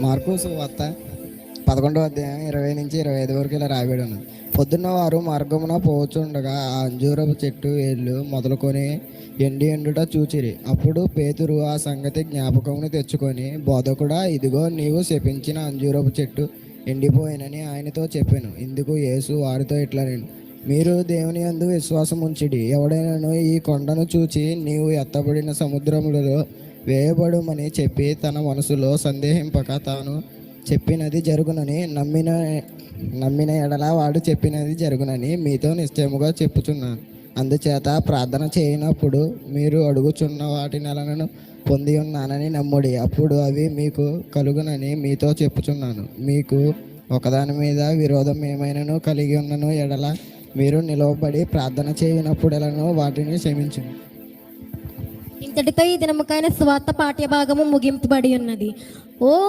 MARCOS వార్త పదకొండవ అధ్యాయం ఇరవై నుంచి ఇరవై ఐదు వరకు ఇలా రాయబడి ఉన్నది పొద్దున్న వారు మార్గమున పోచుండగా ఆ అంజూరపు చెట్టు ఏళ్ళు మొదలుకొని ఎండి ఎండుట చూచిరి. అప్పుడు పేతురు ఆ సంగతి జ్ఞాపకమును తెచ్చుకొని బోధకుడా ఇదిగో నీవు శపించిన అంజూరపు చెట్టు ఎండిపోయినని ఆయనతో చెప్పాను. ఇందుకు యేసు వారితో ఇట్లా నేను మీరు దేవుని యందు విశ్వాసం ఉంచిడి ఎవడైనాను ఈ కొండను చూచి నీవు ఎత్తబడిన సముద్రములలో వేయబడుమని చెప్పి తన మనసులో సందేహింపక తాను చెప్పినది జరుగునని నమ్మిన నమ్మిన ఎడల వాడు చెప్పినది జరుగునని మీతో నిశ్చయముగా చెప్పుచున్నాను. అందుచేత ప్రార్థన చేయనప్పుడు మీరు అడుగుచున్న వాటి నెలను పొంది ఉన్నానని నమ్ముడి. అప్పుడు అవి మీకు కలుగునని మీతో చెప్పుచున్నాను. మీకు ఒకదాని మీద విరోధం ఏమైనాను కలిగి ఉన్నను ఎడల మీరు నిలవబడి ప్రార్థన చేయనప్పుడెలను వాటిని క్షమించు ఇంతటితో ఈ దినముకైన స్వార్థ పాఠ్య భాగము ముగింపబడి ఉన్నది. ఓ